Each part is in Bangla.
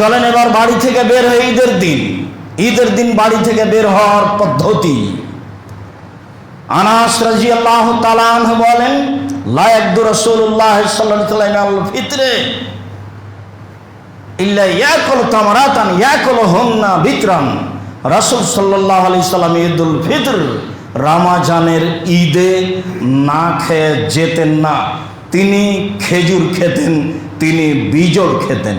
চলেন এবার বাড়ি থেকে বের হয়ে ঈদের দিন। ঈদের দিন বাড়ি থেকে বের হওয়ার পদ্ধতি। আনাস রাজি আল্লাহ তালান বলেন লায়কদুর রসুল্লাহ সাল্লাম ফিতরে ইল্লা ইয়াকুল তামারাতান ইয়াকুল হন্না বিতরান। রাসূল সাল্লাল্লাহু আলাইহি সাল্লাম ঈদুল ফিতর রামাজানের ঈদে না খেয়ে যেতেন না। তিনি খেজুর খেতেন, তিনি বিজোড় খেতেন।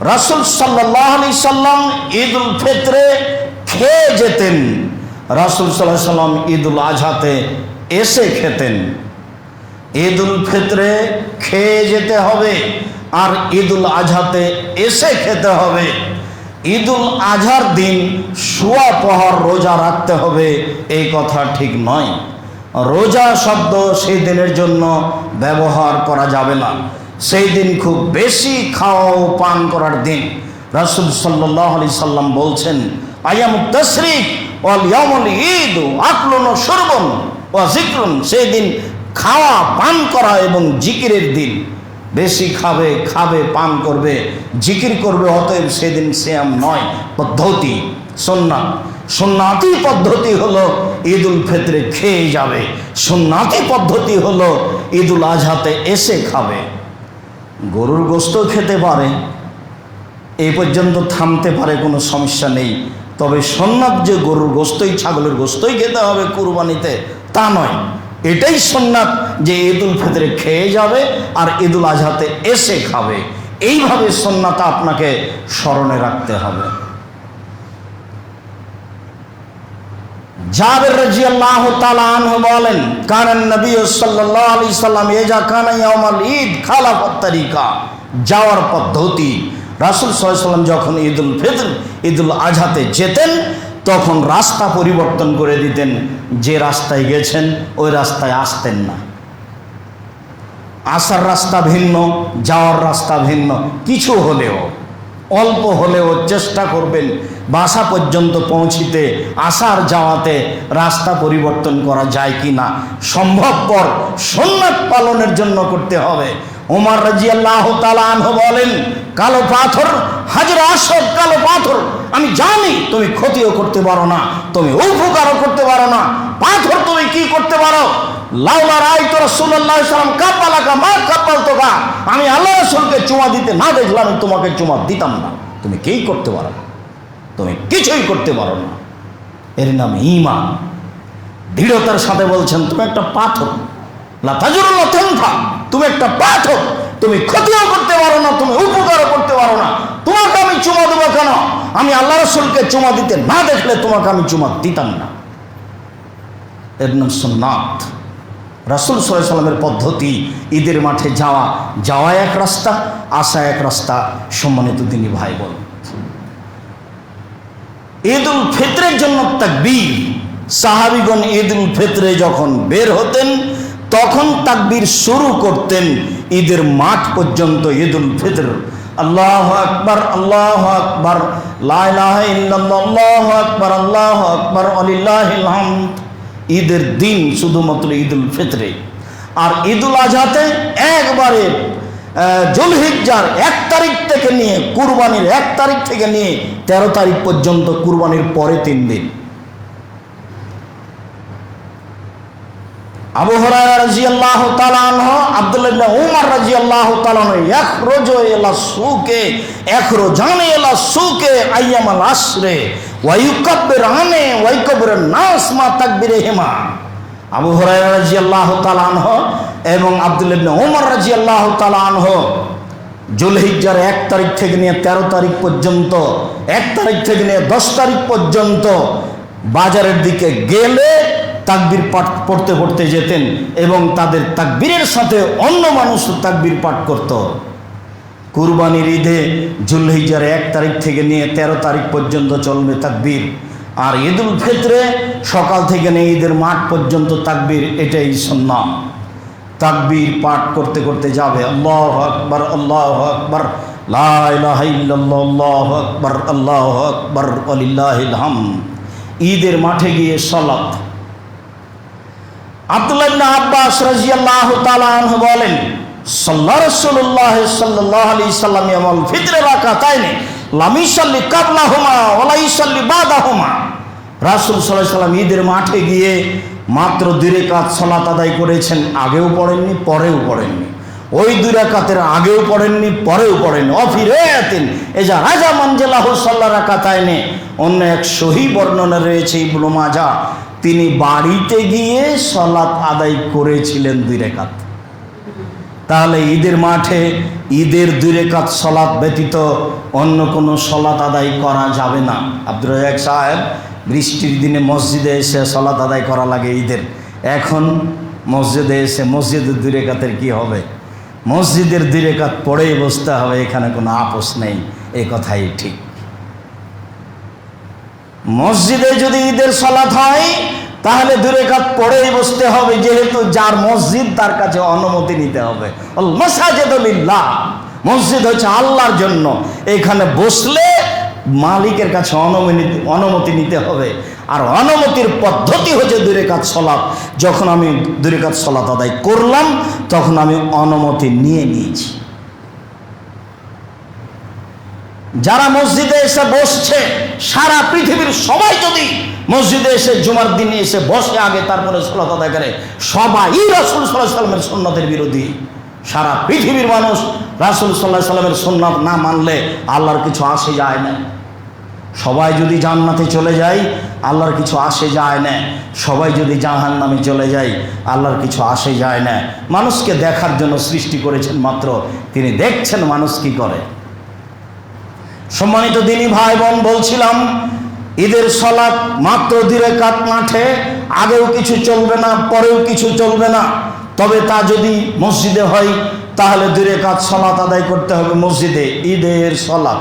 রাসূল আলাইহি সাল্লাম ঈদুল ফিতরে খেয়ে যেতেন। রাসূল আলাইহি সাল্লাম ঈদুল আজহাতে এসে খেতেন। ঈদুল ফিতরে খেয়ে যেতে হবে আর ঈদুল আজহাতে এসে খেতে হবে। ঈদুল আজহার দিন শুয়া পহর রোজা রাখতে হবে, এই কথা ঠিক নয়। রোজা শব্দ সেই দিনের জন্য ব্যবহার করা যাবে না। সেই দিন খুব বেশি খাওয়া ও পান করার দিন। রাসুল সাল্লাহ আলি সাল্লাম বলছেন ঈদ সেই দিন খাওয়া, পান করা এবং জিকিরের দিন। বেশি খাবে খাবে, পান করবে, জিকির করবে, অতএব সেদিন শ্যাম নয়, পদ্ধতি সোননাথ সোননাথি পদ্ধতি হলো ঈদ উল ফিতরে খেয়ে যাবে। সোননাথি পদ্ধতি হলো ঈদ উল আজহাতে এসে খাবে। গরুর গোস্ত খেতে পারে, এ পর্যন্ত থামতে পারে কোনো সমস্যা নেই। তবে সোননাথ যে গরুর গোস্তই, ছাগলের গোস্তই খেতে হবে কুরবানিতে, তা নয়। এটাই সোননাথ যে ঈদুল ফিতরে খেয়ে যাবে আর ঈদুল আজহাতে এসে খাবে। এইভাবে সন্ন্যাতা আপনাকে স্মরণে রাখতে হবে। আনহু বলেন নবী এজা ঈদ যাওয়ার পদ্ধতি, রাসূল সাল্লাম যখন ঈদুল ফিতর, ঈদুল আজহাতে যেতেন, তখন রাস্তা পরিবর্তন করে দিতেন। যে রাস্তায় গেছেন, ওই রাস্তায় আসতেন না। আসার রাস্তা ভিন্ন, যাওয়ার রাস্তা ভিন্ন, কিছু হলেও। অল্প হলেও চেষ্টা করবেন বাসা পর্যন্ত পৌঁছিতে, আসার যাওয়াতে রাস্তা পরিবর্তন করা যায় কি না সম্ভবপর সন্ন্যাত পালনের জন্য করতে হবে। ওমর রাজি আল্লাহ বলেন, কালো পাথর, হাজার আসর কালো পাথর, আমি জানি তুমি ক্ষতিও করতে পারো না, তুমি উপকারও করতে পারো না। পাথর তুমি কি করতে পারো? আমি আল্লাহ রসুলকে চুমা দিতে না দেখলাম তোমাকে চুমা দিতাম না। তুমি কেই করতে পারো? না তুমি কিছুই করতে পারো না। এর নাম ইমান দৃঢ়তার সাথে বলছেন, তুমি একটা পাথর। লাতাজুরুল্লাহ তেনফা তুমি একটা পাথর। তুমি ক্ষতিও করতে পারো না, তুমি উপকারও করতে পারো না। তোমাকে আমি চুমা দেবো কেন? আমি আল্লাহ রসুলকে চুমা দিতে না দেখলে তোমাকে আমি চুমা দিতাম না। এর নাম সুন্নাথ রাসুল সাল্লামের পদ্ধতি, ঈদের মাঠে যাওয়া যাওয়া এক রাস্তা, আসা এক রাস্তা, সম্মানিত তিনি ভাই বল ঈদ উল ফিতরের জন্য তাকবীর। সাহাবিগণ ঈদ উল ফিতরে যখন বের হতেন, তখন তাকবীর শুরু করতেন। ঈদের মাঠ পর্যন্ত ঈদ উল ফিতর। আল্লাহ আকবর আল্লাহ আকবর আল্লাহ আকবর আল্লাহ আকবর আলিল্লাহ ঈদের দিন শুধুমাত্র ঈদুল ফিতরে। আর ঈদুল আজহাতে একবারে জুলহিজ্জার এক তারিখ থেকে নিয়ে, কুরবানির এক তারিখ থেকে নিয়ে তেরো তারিখ পর্যন্ত কুরবানির পরে তিন দিন। আবু হরায়রা রাদিয়াল্লাহু তাআলা আনহু, আব্দুল্লাহ ইবনে উমর রাদিয়াল্লাহু তাআলা আনহু, ইয়াখরুজু ইলা সুকে, ইয়াখরুজানে ইলা সুকে আইয়ামাল আসরে ওয়া ইউকাব্বিরানে ওয়া ইউকাব্বিরুন নাস মা তাকবীরিহিমা। আবু হুরায়রা রাদিয়াল্লাহু তাআলা আনহু এবং তাআলা আনহু জুলহিজ্জার এক তারিখ থেকে নিয়ে তেরো তারিখ পর্যন্ত, এক তারিখ থেকে নিয়ে দশ তারিখ পর্যন্ত বাজারের দিকে গেলে তাকবির পাঠ পড়তে পড়তে যেতেন এবং তাদের তাকবীরের সাথে অন্য মানুষ তাকবির পাঠ করত। কুরবানির ঈদে জুলহিজার এক তারিখ থেকে নিয়ে ১৩ তারিখ পর্যন্ত চলবে তাকবীর। আর ঈদুল ফিতরে সকাল থেকে নিয়ে ঈদের মাঠ পর্যন্ত তাকবীর, এটাই সন্না তাকবীর পাঠ করতে করতে যাবে। আল্লাহ আকবর আল্লাহ আকবর আল্লাহ আকবর আল্লাহ আকবর আলিল্লাহিল হাম ঈদের মাঠে গিয়ে সলাত। আব্দুল্লাহ আব্বাস রাদিয়াল্লাহু তাআলা আনহু বলেন আলাইহি সাল্লাম ঈদের মাঠে গিয়ে মাত্র দুই রাকাত সালাত আদায় করেছেন, আগেও পড়েননি, পরেও পড়েননি। ওই দুই রাকাতের আগেও পড়েননি, পরেও পড়েননি। অফিরায়াতিন, এজা রাজা মানজেলাহু সাল্লাল্লাহু রাকাতাইনে। অন্য এক সহি বর্ণনা রয়েছে ইবনু মাজাহ, তিনি বাড়িতে গিয়ে সলাৎ আদায় করেছিলেন দুই রেখাত। তাহলে ঈদের মাঠে ঈদের দুই রেখাত সলাৎ ব্যতীত অন্য কোনো সলাৎ আদায় করা যাবে না। আব্দুর রাজাক সাহেব বৃষ্টির দিনে মসজিদে এসে সলাৎ আদায় করা লাগে ঈদের। এখন মসজিদে এসে মসজিদের দুই রেখাতের কী হবে? মসজিদের দুই রেখাত পড়েই বসতে হবে, এখানে কোনো আপোষ নেই এই কথাই ঠিক। মসজিদে যদি ঈদের সলাৎ হয় তাহলে দূরে কাত পড়েই বসতে হবে, যেহেতু যার মসজিদ তার কাছে অনুমতি নিতে হবে। মসজিদ হচ্ছে আল্লাহর জন্য। এখানে বসলে মালিকের কাছে অনুমতি অনুমতি নিতে হবে। আর অনুমতির পদ্ধতি হচ্ছে দূরে কাজ সলাৎ। যখন আমি দূরে কাজ সলাৎ আদায় করলাম, তখন আমি অনুমতি নিয়ে নিয়েছি। যারা মসজিদে এসে বসছে, সারা পৃথিবীর যদি মসজিদে এসে জুমার দিনে এসে বসে আগে, তারপরে সলাত আদায় করে। সবাই রাসুল সাল্লাহ সাল্লামের সন্ন্যতের বিরোধী। সারা পৃথিবীর মানুষ রাসুল সাল্লাহ সাল্লামের সন্ন্যত না মানলে আল্লাহর কিছু আসে যায় না। সবাই যদি জান্নাতে চলে যায়, আল্লাহর কিছু আসে যায় না। সবাই যদি জাহান নামে চলে যায়, আল্লাহর কিছু আসে যায় না। মানুষকে দেখার জন্য সৃষ্টি করেছেন মাত্র, তিনি দেখছেন মানুষ কি করে। সম্মানিত দিনী ভাই বোন বলছিলাম ঈদের সলাৎ মাত্র দিরে কাত মাঠে আগেও কিছু চলবে না, পরেও কিছু চলবে না। তবে তা যদি মসজিদে হয়, তাহলে দূরে কাজ সলাৎ আদায় করতে হবে মসজিদে, ঈদের সলাৎ।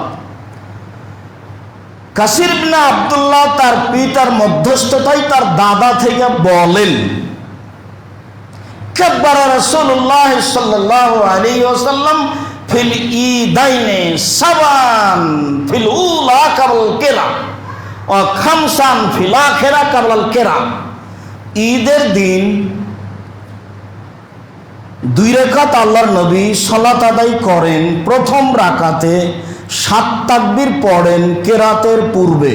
কাসির বিনা আবদুল্লাহ তার পিতার মধ্যস্থতাই তার দাদা থেকে বলেন রসুল্লাহ সাল্লাহ ফিল সাবান ফিল উলা ও খামসান ফিল আখেরা কাবলাল কেরা ঈদের দিন দুই রেখাত আল্লাহর নবী সলাত আদায় করেন, প্রথম রাকাতে সাত তাকবির পড়েন কেরাতের পূর্বে।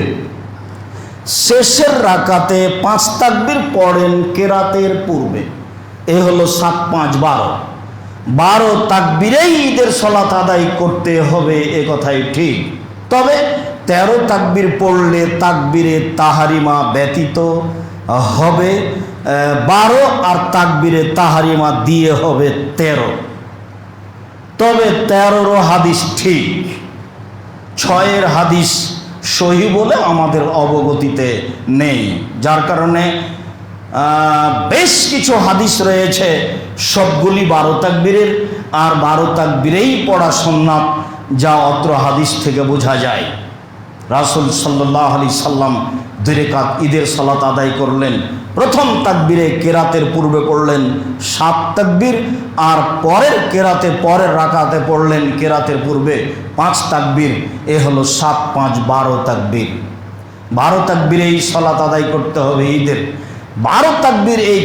শেষের রাকাতে পাঁচ তাকবির পড়েন কেরাতের পূর্বে। এ হলো সাত পাঁচ বারো। বারো তাকবিরেই ঈদের সলাত আদায় করতে হবে, এ কথাই ঠিক। তবে তেরো তাকবির পড়লে তাকবিরে তাহারিমা ব্যতীত হবে বারো আর তাকবিরে তাহারিমা দিয়ে হবে তেরো। তবে তেরোরও হাদিস ঠিক, ছয়ের হাদিস সহি বলে আমাদের অবগতিতে নেই। যার কারণে বেশ কিছু হাদিস রয়েছে, সবগুলি বারো তাকবীরের, আর বারো তাকবীরেই পড়া সন্ন্যাত যা অত্র হাদিস থেকে বোঝা যায়। রাসুল সাল্লাহ আলি সাল্লাম দুরেকাত ঈদের সালাত আদায় করলেন। প্রথম তাকবীরে কেরাতের পূর্বে পড়লেন, সাত তাকবীর, আর পরের কেরাতে পরের রাকাতে পড়লেন কেরাতের পূর্বে পাঁচ তাকবীর। এ হলো সাত পাঁচ বারো তাকবীর। বারো তাকবীরেই সলাত আদায় করতে হবে ঈদের। বারো তাকবীর এই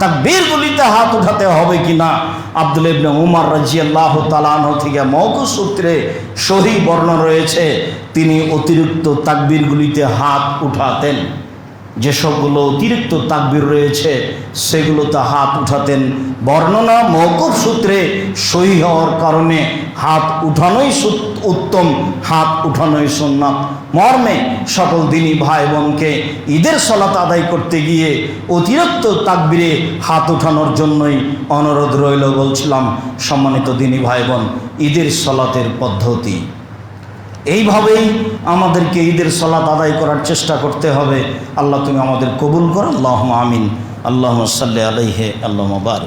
তাকবীরগুলিতে হাত উঠাতে হবে কি না? আব্দুল ইবনে উমার রাজিয়াল্লাহ তালাহ থেকে মৌকু সূত্রে সহি বর্ণনা রয়েছে তিনি অতিরিক্ত তাকবীরগুলিতে হাত উঠাতেন। যেসবগুলো অতিরিক্ত তাকবির রয়েছে সেগুলোতে হাত উঠাতেন। বর্ণনা মৌকুব সূত্রে সহি হওয়ার কারণে হাত উঠানোই উত্তম, হাত উঠানোই সোননাথ মর্মে সকল দিনী ভাই বোনকে ঈদের সলাত আদায় করতে গিয়ে অতিরিক্ত তাকবিরে হাত উঠানোর জন্যই অনুরোধ রইল বলছিলাম সম্মানিত দিনী ভাই বোন ঈদের সলাতের পদ্ধতি। এইভাবেই আমাদেরকে ঈদের সলাত আদায় করার চেষ্টা করতে হবে। আল্লাহ তুমি আমাদের কবুল করো। আল্লাহ আমিন। আল্লাহ সাল্লি আলহে আল্লাহ বার